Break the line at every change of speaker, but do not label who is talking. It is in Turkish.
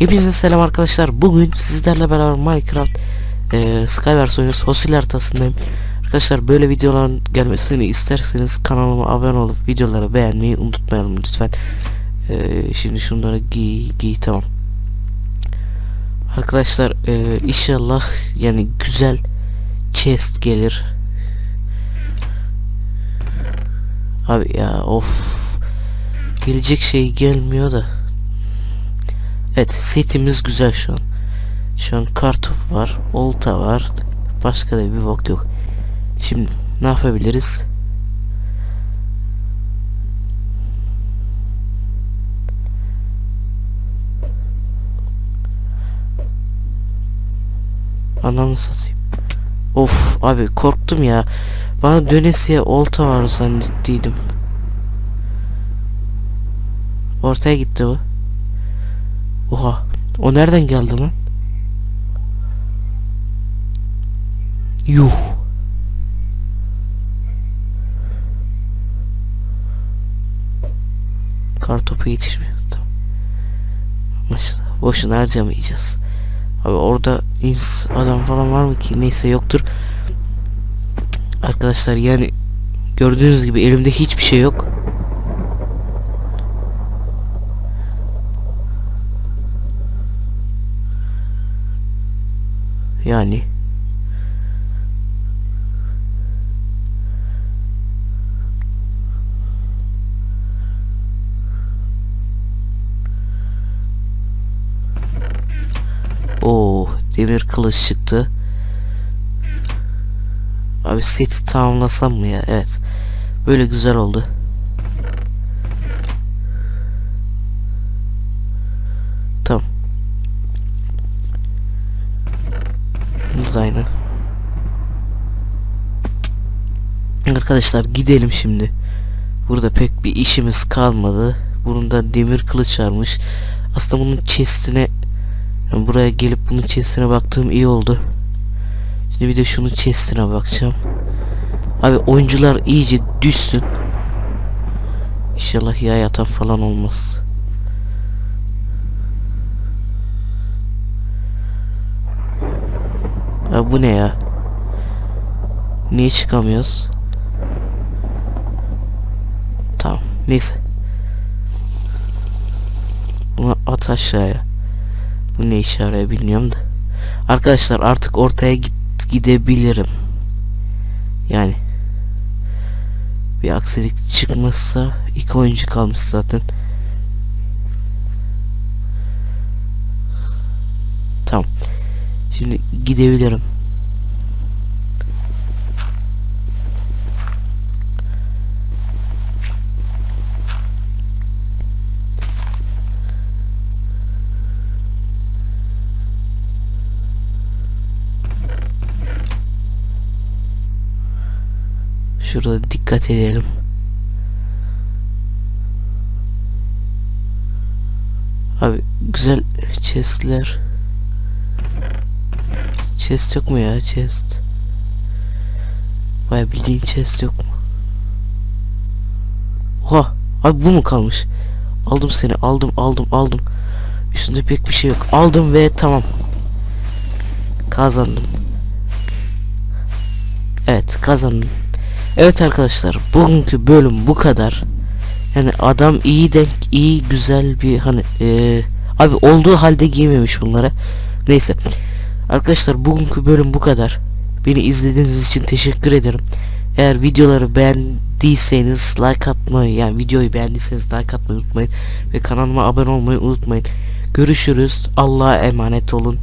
Hepinize selam arkadaşlar. Bugün sizlerle beraber Minecraft e, Skywars oynuyoruz. Fosil haritasındayım. Arkadaşlar böyle videoların gelmesini isterseniz kanalıma abone olup videoları beğenmeyi unutmayalım lütfen. E, şimdi şunları giy giy tamam. Arkadaşlar e, inşallah yani güzel chest gelir. Abi ya of. Gelecek şey gelmiyor da. Evet setimiz güzel şu an. Şu an kartop var, olta var. Başka da bir bok yok. Şimdi ne yapabiliriz? Ananı satayım. Of abi korktum ya. Bana dönesiye olta var zannettiydim. Ortaya gitti o. Oha. O nereden geldi lan? Yuh. Kartopu yetişmiyor. Tamam. Boşuna, harcamayacağız. Abi orada ins adam falan var mı ki? Neyse yoktur. Arkadaşlar yani gördüğünüz gibi elimde hiçbir şey yok. Yani Oo, demir kılıç çıktı. Abi seti tamamlasam mı ya? Evet. Böyle güzel oldu. Bu da aynı. Arkadaşlar gidelim şimdi. Burada pek bir işimiz kalmadı. Bunda demir kılıç varmış. Aslında bunun chestine yani buraya gelip bunun chestine baktığım iyi oldu. Şimdi bir de şunun chestine bakacağım. Abi oyuncular iyice düşsün. İnşallah yay atan falan olmaz. Ya bu ne ya? Niye çıkamıyoruz? Tamam. Neyse. Bunu at aşağıya. Bu ne işe yarıyor bilmiyorum da. Arkadaşlar artık ortaya git gidebilirim. Yani bir aksilik çıkmazsa iki oyuncu kalmış zaten. Şimdi gidebilirim. Şurada dikkat edelim. Abi güzel chestler. Chest yok mu ya chest? Baya bildiğin chest yok mu? Oha abi bu mu kalmış? Aldım seni aldım aldım aldım. Üstünde pek bir şey yok. Aldım ve tamam. Kazandım. Evet kazandım. Evet arkadaşlar bugünkü bölüm bu kadar. Yani adam iyi denk iyi güzel bir hani eee, abi olduğu halde giymemiş bunlara. Neyse. Arkadaşlar bugünkü bölüm bu kadar. Beni izlediğiniz için teşekkür ederim. Eğer videoları beğendiyseniz like atmayı yani videoyu beğendiyseniz like atmayı unutmayın ve kanalıma abone olmayı unutmayın. Görüşürüz. Allah'a emanet olun.